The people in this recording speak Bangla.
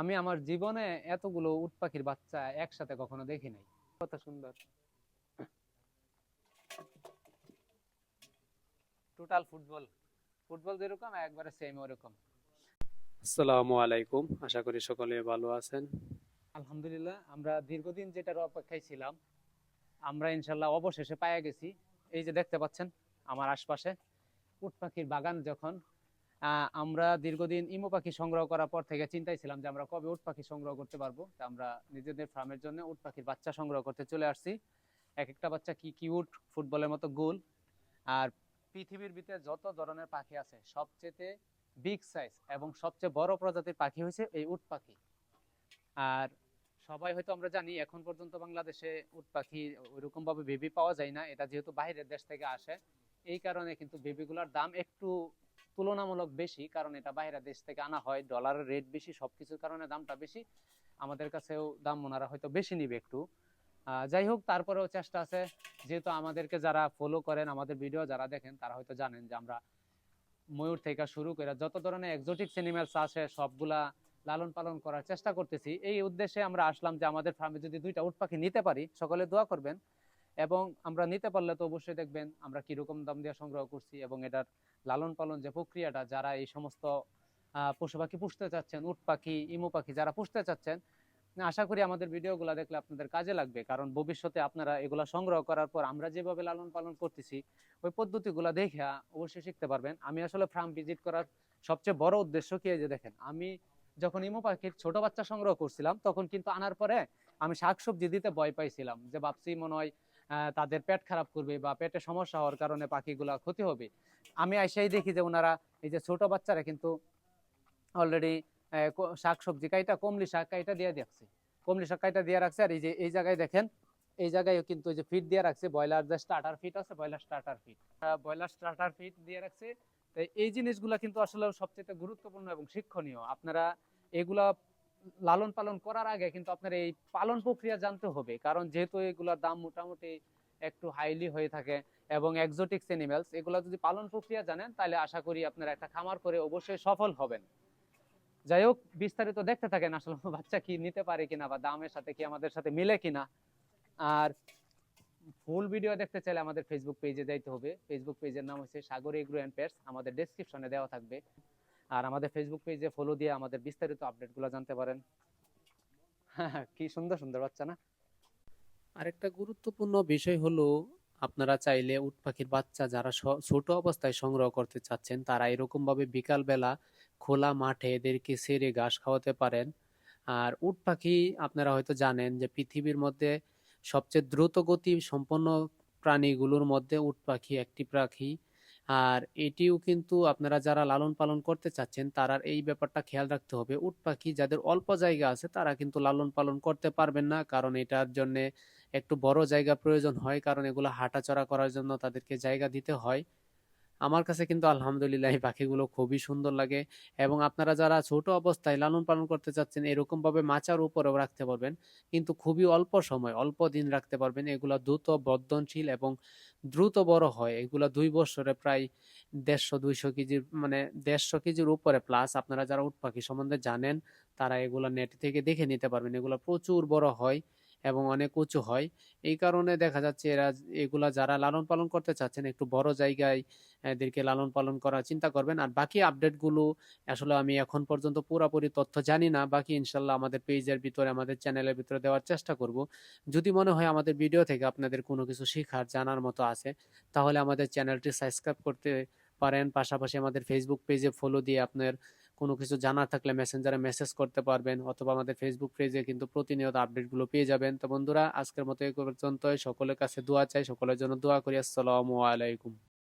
আমি আমার জীবনে এতগুলো উট পাখির বাচ্চা একসাথে কখনো দেখি নাই। কত সুন্দর। টোটাল ফুটবল ফুটবল যেরকম একবারে সেম ওরকম। আসসালামু আলাইকুম। আশা করি সকলে ভালো আছেন। আলহামদুলিল্লাহ আমরা দীর্ঘদিন যেটার অপেক্ষায় ছিলাম আমরা ইনশাল্লাহ অবশেষে পাইয়া গেছি। এই যে দেখতে পাচ্ছেন আমার আশপাশে উট পাখির বাগান যখন আমরা দীর্ঘদিন ইমো পাখি সংগ্রহ করার পর থেকে চিন্তায় ছিলাম যে আমরা কবে উট পাখি সংগ্রহ করতে পারব। তা আমরা নিজেদের ফার্মের জন্য উট পাখির বাচ্চা সংগ্রহ করতে চলে আসছি। এক একটা বাচ্চা কি কিউট ফুটবলের মতো গোল। আর পৃথিবীর ভিতরে যত ধরনের পাখি আছে সবচেয়ে বিগ সাইজ এবং সবচেয়ে বড় প্রজাতির পাখি হয়েছে এই উট পাখি। আর সবাই হয়তো আমরা জানি, এখন পর্যন্ত বাংলাদেশে উট পাখি ওইরকম ভাবে বেবি পাওয়া যায় না। এটা যেহেতু বাইরের দেশ থেকে আসে, এই কারণে কিন্তু বেবিগুলোর দাম একটু তুলনামূলক বেশি, কারণ এটা বাইরের দেশ থেকে আনা হয় ডলারের রেট বেশি, সবকিছুর কারণে দামটা বেশি। আমাদের কাছেও দাম ওনারা হয়তো বেশি নিবে একটু। যাই হোক, তারপরেও চেষ্টা আছে, যেহেতু আমাদেরকে যারা ফলো করেন, আমাদের ভিডিও যারা দেখেন, তারা হয়তো জানেন যে আমরা ময়ূর থেকে শুরু করে যত ধরনের এক্সোটিক অ্যানিমেলস আছে, সবগুলা লালন পালন করার চেষ্টা করতেছি। এই উদ্দেশ্যে আমরা আসলাম যে আমাদের ফার্মে যদি দুইটা উট পাখি নিতে পারি, সকলে দোয়া করবেন। এবং আমরা নিতে পারলে তো অবশ্যই দেখবেন আমরা কীরকম দাম দিয়ে সংগ্রহ করছি এবং এটার লালন পালন যে প্রক্রিয়াটা, যারা এই সমস্ত পশু পাখি পুষতে চাচ্ছেন, উট পাখি, ইমু পাখি যারা পুষতে চাচ্ছেন, আশা করি আমাদের ভিডিওগুলো দেখলে আপনাদের কাজে লাগবে। কারণ ভবিষ্যতে আপনারা এগুলা সংগ্রহ করার পর আমরা যেভাবে লালন পালন করতেছি, ওই পদ্ধতিগুলো দেখে অবশ্যই শিখতে পারবেন। আমি আসলে ফার্ম ভিজিট করার সবচেয়ে বড় উদ্দেশ্য কি যে দেখেন, আমি যখন ইমু পাখির ছোট বাচ্চা সংগ্রহ করছিলাম, তখন কিন্তু আনার পরে আমি শাকসবজি দিতে ভয় পাইছিলাম। যে ভাবছি মনে হয় তাদের পেট খারাপ করবে বা পেটে সমস্যা হওয়ার কারণে পাখিগুলা ক্ষতি হবে। আমি এসেই দেখি যে ওনারা এই যে ছোট বাচ্চারা কিন্তু অলরেডি শাকসবজি কাইটা, কমলি শাক কাইটা দিয়ে রাখছে। কমলি শাক কাইটা দিয়ে রাখছে আর এই যে, এই জায়গায় দেখেন, এই জায়গায় কিন্তু যে ফিট দিয়ে রাখছে, ব্রয়লার যে স্টার্টার ফিট আছে, broiler starter feed broiler starter feed দিয়ে রাখছে। তো এই জিনিসগুলা কিন্তু আসলে সবচেয়ে গুরুত্বপূর্ণ এবং শিক্ষণীয়। আপনারা এগুলা লালন পালন করার আগে কিন্তু আপনার এই পালন প্রক্রিয়া জানতে হবে। কারণ যেহেতু এগুলার দাম মোটামুটি একটু হাইলি হয়ে থাকে এবং এক্সোটিক্স এনিমেলস এগুলা যদি পালন প্রক্রিয়া জানেন, তাহলে আশা করি আপনারা একটা খামার করে অবশ্যই সফল হবেন। যাই হোক, বিস্তারিত দেখতে থাকেন আসলে বাচ্চা কি নিতে পারে কিনা বা দামের সাথে কি আমাদের সাথে মিলে কিনা। আর ফুল ভিডিও দেখতে চাইলে আমাদের ফেসবুক পেজে যাইতে হবে। ফেসবুক পেজের নাম হচ্ছে সাগর এগ্রো অ্যান্ড পেটস। আমাদের ডেসক্রিপশনে দেওয়া থাকবে। আর আমাদের ফেসবুক পেজে ফলো দিয়ে আমাদের বিস্তারিত আপডেটগুলো জানতে পারেন। কি সুন্দর সুন্দর বাচ্চা না? আরেকটা গুরুত্বপূর্ণ বিষয় হলো, আপনারা চাইলে উট পাখির বাচ্চা যারা ছোট অবস্থায় সংগ্রহ করতে চাচ্ছেন, তারা এরকম ভাবে বিকাল বেলা খোলা মাঠে এদেরকে সেরে ঘাস খাওয়াতে পারেন। আর উট পাখি আপনারা হয়তো জানেন যে পৃথিবীর মধ্যে সবচেয়ে দ্রুত গতি সম্পন্ন প্রাণীগুলোর মধ্যে উট পাখি একটি পাখি। আর এটিও কিন্তু আপনারা যারা লালন পালন করতে চাচ্ছেন, তারা এই ব্যাপারটা খেয়াল রাখতে হবে। উট পাখি যাদের অল্প জায়গা আছে, তারা কিন্তু লালন পালন করতে পারবেন না। কারণ এটার জন্য একটু বড় জায়গা প্রয়োজন হয়। কারণ এগুলো হাঁটাচড়া করার জন্য তাদেরকে জায়গা দিতে হয়। আমার কাছে কিন্তু আলহামদুলিল্লাহ এই পাখিগুলো খুবই সুন্দর লাগে এবং আপনারা যারা ছোট অবস্থায় লালন পালন করতে চাচ্ছেন, এরকমভাবে মাচার উপরেও রাখতে পারবেন। কিন্তু খুবই অল্প সময়, অল্প দিন রাখতে পারবেন। এগুলো দ্রুত বর্ধনশীল এবং দ্রুত বড় হয়। এগুলো দুই বছরে প্রায় দেড়শো, দুইশো কেজির মানে দেড়শো কেজির উপরে। প্লাস আপনারা যারা উট পাখি সম্বন্ধে জানেন, তারা এগুলো নেট থেকে দেখে নিতে পারবেন। এগুলো প্রচুর বড় হয়। এবং অনেক উঁচু হয়। এই কারণে দেখা যাচ্ছে এরা এগুলা যারা লালন পালন করতে চাচ্ছেন, একটু বড় জায়গায় এদেরকে লালন পালন করার চিন্তা করবেন। আর বাকি আপডেটগুলো আসলে আমি এখন পর্যন্ত পুরোপুরি তথ্য জানি না। বাকি ইনশাল্লাহ আমাদের পেজের ভিতরে, আমাদের চ্যানেলের ভিতরে দেওয়ার চেষ্টা করব। যদি মনে হয় আমাদের ভিডিও থেকে আপনাদের কোনো কিছু শেখার, জানার মতো আছে, তাহলে আমাদের চ্যানেলটি সাবস্ক্রাইব করতে পারেন। পাশাপাশি আমাদের ফেসবুক পেজে ফলো দিয়ে আপনার কোনো কিছু জানার থাকলে মেসেঞ্জারে মেসেজ করতে পারবেন অথবা আমাদের ফেসবুক পেজে কিন্তু প্রতিনিয়ত আপডেটগুলো পেয়ে যাবেন। তো বন্ধুরা, আজকের মতো এই পর্যন্তই। সকলের কাছে দোয়া চাই, সকলের জন্য দোয়া করি। আসসালামু আলাইকুম।